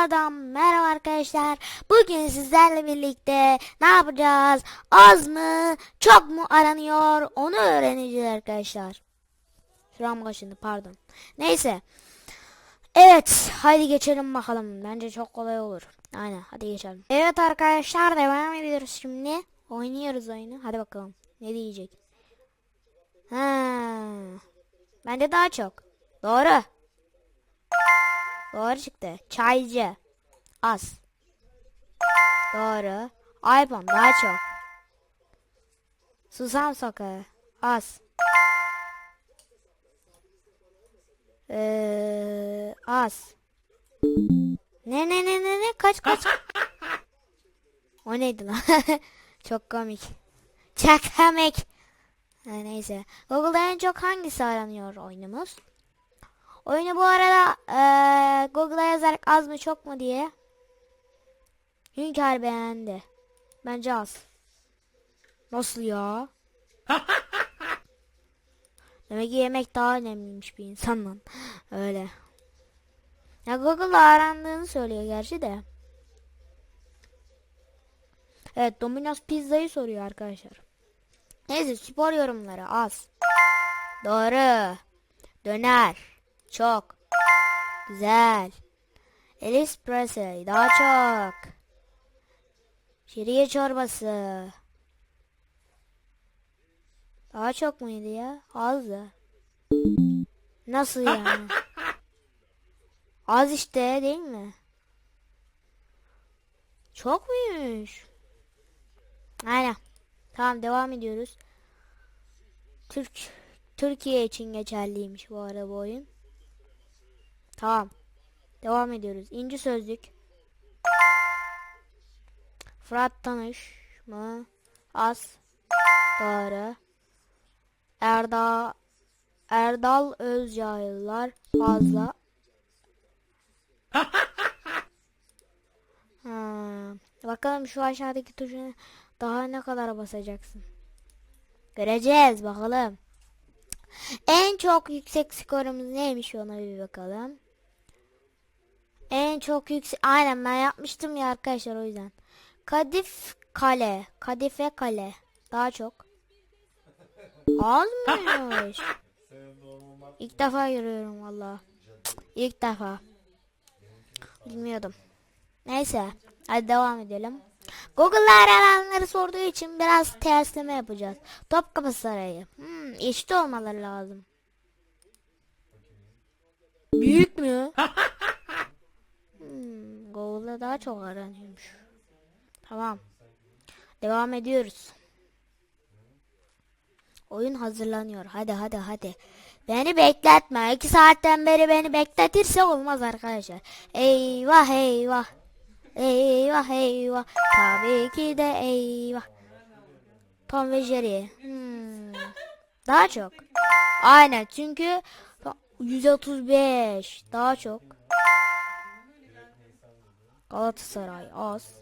Tekrardan merhaba arkadaşlar. Bugün sizlerle birlikte ne yapacağız? Az mı, çok mu aranıyor? Onu öğreneceğiz arkadaşlar. Şuram kaşındı pardon. Neyse. Evet, hadi geçelim bakalım. Bence çok kolay olur. Aynen, hadi geçelim. Evet arkadaşlar, devam ediyoruz şimdi. Oynuyoruz oyunu. Hadi bakalım. Ne diyecek? Ha. Bence daha çok. Doğru. Doğru çıktı. Çaycı. Az. Doğru. iPhone daha çok. Susam sokağı. Az. Ee, az. Ne ne ne ne ne kaç kaç. o neydi lan? çok komik. Çok komik. Ha, neyse. Google'da en çok hangisi aranıyor oyunumuz? Oyunu bu arada eee Google'a yazarak az mı çok mu diye. Hünkar beğendi. Bence az. Nasıl ya? Demek ki yemek daha önemliymiş bir insandan. Öyle. Ya Google'da arandığını söylüyor gerçi de. Evet Domino's pizzayı soruyor arkadaşlar. Neyse spor yorumları az. Doğru. Döner. Çok. Güzel. Elvis Presley daha çok. Şiriye çorbası. Daha çok muydu ya? Azdı. Nasıl yani? Az işte değil mi? Çok muymuş? Aynen. Tamam devam ediyoruz. Türk Türkiye için geçerliymiş bu arada bu oyun. Tamam. Devam ediyoruz. İnci sözlük. Fırat tanış mı? Az. Doğru. Erda Erdal Özyaylılar fazla. Ha, bakalım şu aşağıdaki tuşuna daha ne kadar basacaksın. Göreceğiz bakalım. En çok yüksek skorumuz neymiş ona bir bakalım. En çok yüksek aynen ben yapmıştım ya arkadaşlar o yüzden. Kadif kale, kadife kale daha çok. Azmış. İlk defa görüyorum valla. İlk defa. Bilmiyordum. Neyse. Hadi devam edelim. Google'da arayanları sorduğu için biraz tersleme yapacağız. Topkapı Sarayı. Hmm, eşit olmaları lazım. Büyük mü? Google'da daha çok aranıyormuş. Tamam. Devam ediyoruz. Oyun hazırlanıyor. Hadi hadi hadi. Beni bekletme. İki saatten beri beni bekletirse olmaz arkadaşlar. Eyvah eyvah. Eyvah eyvah. Tabii ki de eyvah. Tom ve Jerry. Hmm. Daha çok. Aynen çünkü 135 daha çok. Galatasaray az.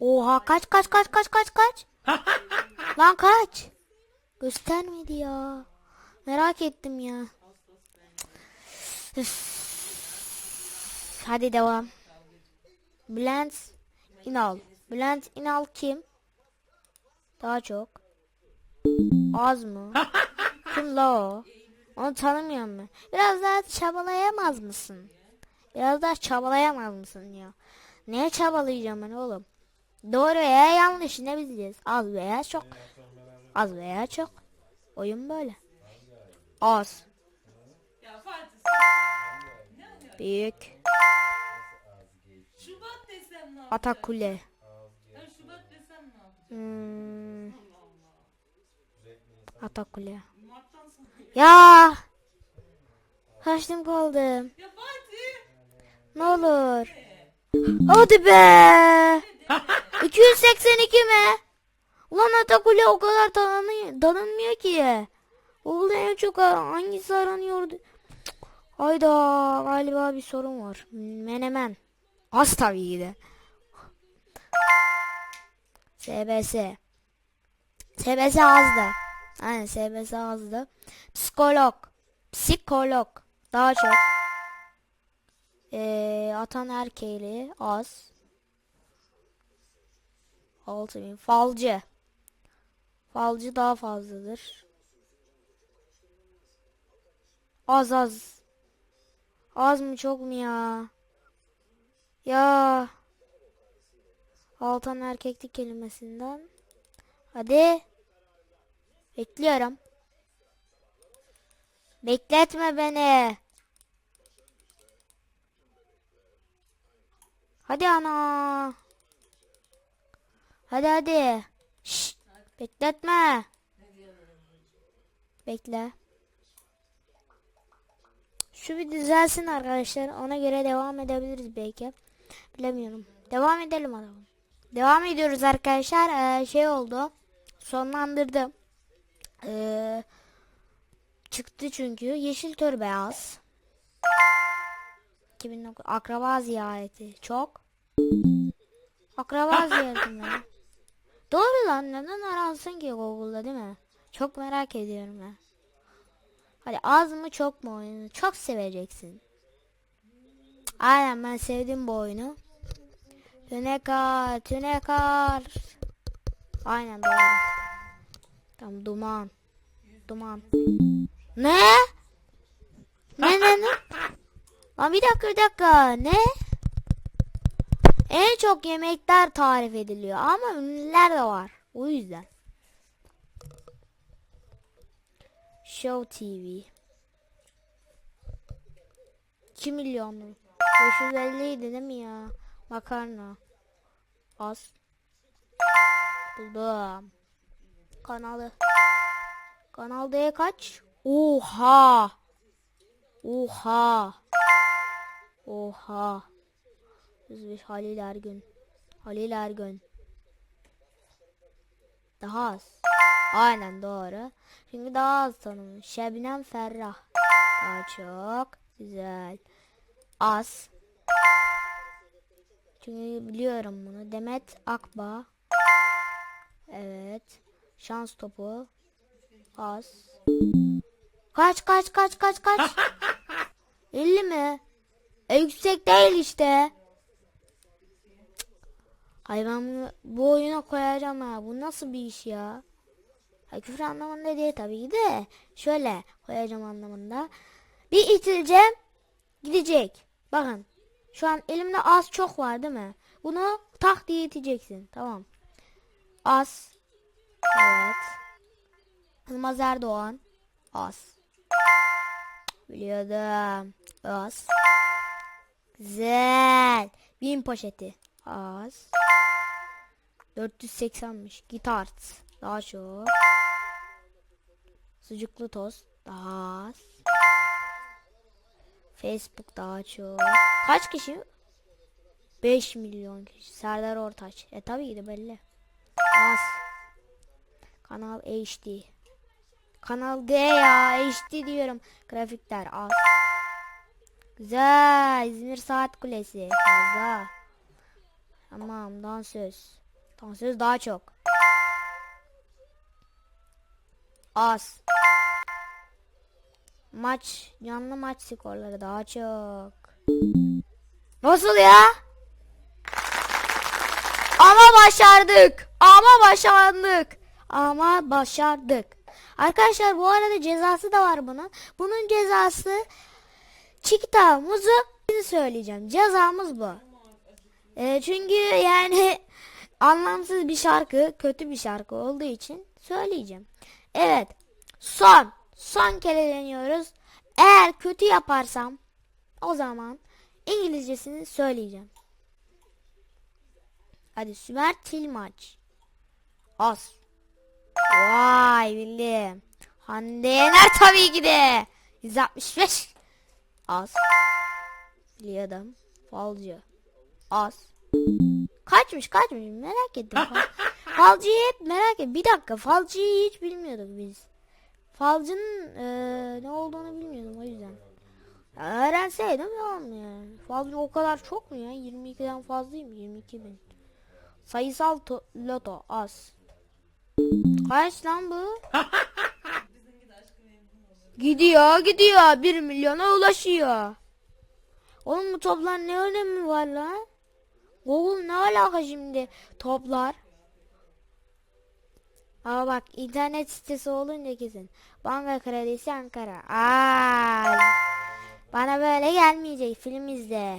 Oha kaç kaç kaç kaç kaç kaç. Lan kaç. Göstermedi ya. Merak ettim ya. Üf. Hadi devam. Bülent İnal. Bülent İnal kim? Daha çok. Az mı? kim la o? Onu tanımıyor mu? Biraz daha çabalayamaz mısın? Biraz daha çabalayamaz mısın ya? Neye çabalayacağım ben oğlum? Doğru veya yanlış ne bileceğiz? Az veya çok. Az veya çok. Oyun böyle. Az. Büyük. Atakule. Hmm. Atakule. Ya. Kaçtım kaldım. Ya! Ne olur. Hadi be. 282 mi? Ulan Atakule o kadar tanınmıyor ki. Oğlum en çok hangisi aranıyordu? Hayda galiba bir sorun var. Menemen. Az tabii ki de. SBS. SBS azdı. Aynen SBS azdı. Psikolog. Psikolog. Daha çok. Ee, atan erkeğli az. 6000 falcı. Falcı daha fazladır. Az az. Az mı çok mu ya? Ya. Altan erkeklik kelimesinden. Hadi. Bekliyorum. Bekletme beni. Hadi ana. Hadi hadi. Şşt. Bekletme. Bekle. Şu bir düzelsin arkadaşlar. Ona göre devam edebiliriz belki. Bilemiyorum. Devam edelim adamım. Devam ediyoruz arkadaşlar. Ee, şey oldu. Sonlandırdım. Ee, çıktı çünkü. Yeşil tör beyaz. 2009 akraba ziyareti. Çok. Akraba ziyareti mi? Doğru lan. Neden aransın ki Google'da değil mi? Çok merak ediyorum ben. Hadi az mı çok mu oyunu? Çok seveceksin. Aynen ben sevdim bu oyunu. Tünekar, tünekar. Aynen doğru. Tamam duman. Duman. Ne? Ne ne ne? Lan bir dakika bir dakika. Ne? En çok yemekler tarif ediliyor ama ünlüler de var. O yüzden. Show TV. 2 milyon mu? 550 idi değil mi ya? Makarna. Az. Buldum. Kanalı. Kanal D kaç? Oha. Oha. Oha. 105 Halil Ergün. Halil Ergün. Daha az. Aynen doğru. Çünkü daha az tanımlı. Şebnem Ferrah. Daha çok. Güzel. Az. Çünkü biliyorum bunu. Demet Akbağ. Evet. Şans topu. Az. Kaç kaç kaç kaç kaç. 50 mi? E yüksek değil işte. Ay ben bunu, bu oyuna koyacağım ha. Bu nasıl bir iş ya? Ha, küfür anlamında değil tabii ki de. Şöyle koyacağım anlamında. Bir itileceğim. Gidecek. Bakın. Şu an elimde az çok var değil mi? Bunu tak diye iteceksin. Tamam. Az. Evet. Yılmaz Erdoğan. Az. Biliyordum. Az. Güzel. Bin poşeti. Az. 480'miş. Gitar. Daha çok. Sucuklu tost. Daha az. Facebook daha çok. Kaç kişi? 5 milyon kişi. Serdar Ortaç. E tabii ki de belli. Az. Kanal HD. Kanal D ya. HD diyorum. Grafikler az. Güzel. İzmir Saat Kulesi. Fazla. Tamam. Dansöz. Dansöz daha çok. Az. Maç. Canlı maç skorları daha çok. Nasıl ya? Ama başardık. Ama başardık. Ama başardık. Arkadaşlar bu arada cezası da var bunun. Bunun cezası Çikita muzu söyleyeceğim. Cezamız bu. E, çünkü yani anlamsız bir şarkı, kötü bir şarkı olduğu için söyleyeceğim. Evet. Son. Son kere deniyoruz. Eğer kötü yaparsam o zaman İngilizcesini söyleyeceğim. Hadi Sümer Tilmaç. Az. Vay bildim. Hande Yener tabii ki de. 165. Az. Biliyordum. Falcı. Az. Kaçmış kaçmış merak ettim. Fal- Falcıyı hep merak ettim. Bir dakika falcıyı hiç bilmiyorduk biz. Falcının eee, ne olduğunu bilmiyordum o yüzden. Ya öğrenseydim tamam yani. Falcı o kadar çok mu ya? 22'den fazlayım 22 bin. Sayısal to- loto az. Kaç lan bu? Gidiyor gidiyor 1 milyona ulaşıyor. Oğlum bu toplar ne önemi var lan? Google ne alaka şimdi toplar? Ama bak internet sitesi olunca kesin. Banka kredisi Ankara. Ay. Bana böyle gelmeyecek film izle.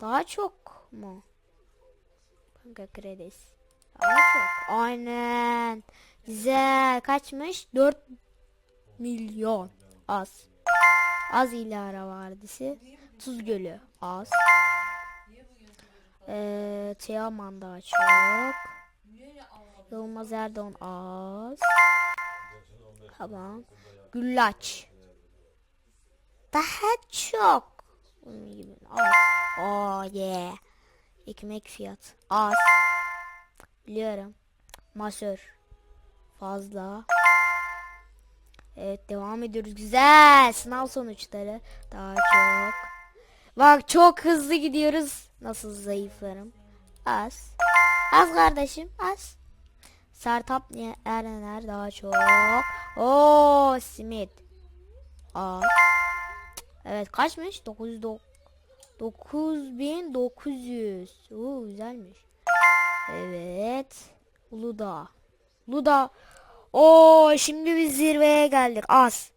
Daha çok mu? Banka kredisi. Daha çok. Aynen. Güzel. Kaçmış? 4 milyon. Az. Az İlara Vadisi. Tuz Gölü. Az. Ee, Teoman daha çok. Yılmaz Erdoğan az. Tamam. Güllaç. Daha çok. Bunun gibi az. Oh yeah. Ekmek fiyat. Az. Biliyorum. Masör. Fazla. Evet devam ediyoruz. Güzel. Sınav sonuçları. Daha çok. Bak çok hızlı gidiyoruz. Nasıl zayıflarım. Az. Az kardeşim. Az. Sertap Erener daha çok. Oo simit. Az. Evet kaçmış? 900 9900. Oo güzelmiş. Evet. Uludağ. Uludağ. Oo şimdi biz zirveye geldik. Az.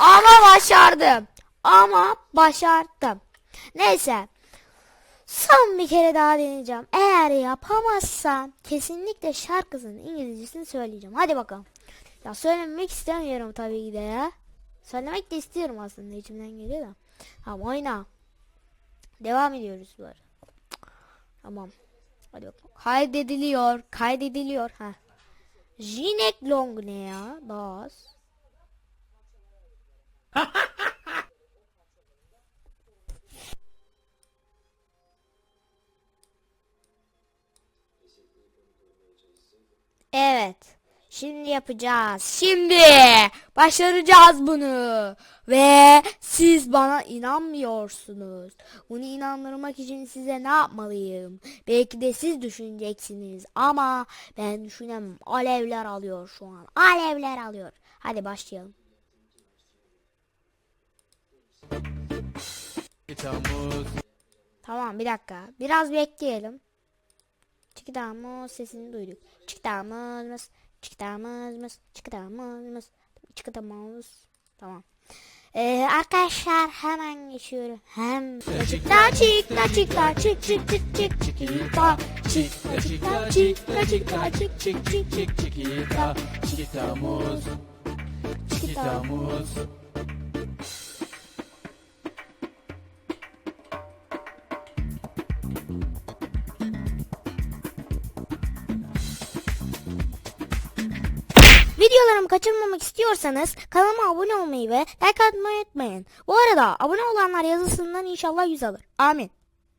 Ama başardım. Ama başardım. Neyse. Son bir kere daha deneyeceğim. Eğer yapamazsam kesinlikle şarkısının İngilizcesini söyleyeceğim. Hadi bakalım. Ya söylemek istemiyorum tabii ki de ya. Söylemek de istiyorum aslında içimden geliyor da. Tamam oyna. Devam ediyoruz bu arada. Tamam. Hadi bakalım. Kaydediliyor. Kaydediliyor. Ha. Jinek long ne ya? Daha az. Evet. Şimdi yapacağız. Şimdi başaracağız bunu. Ve siz bana inanmıyorsunuz. Bunu inandırmak için size ne yapmalıyım? Belki de siz düşüneceksiniz ama ben düşünemem. Alevler alıyor şu an. Alevler alıyor. Hadi başlayalım. Tamam bir dakika. Biraz bekleyelim. Çıkıdamız sesini duyduk. Çıkıdamız çıkıdamız çıkıdamız çıkıdamız Tamam. Ee, arkadaşlar hemen geçiyorum. Hem çıkta çıkta çıkta çık çık çık çık çıkta çıkta çıkta çıkta çıkta çık çık çık çık Chiquita Chiquitamos Chiquitamos Videolarımı kaçırmamak istiyorsanız kanalıma abone olmayı ve like atmayı unutmayın. Bu arada abone olanlar yazısından inşallah yüz alır. Amin.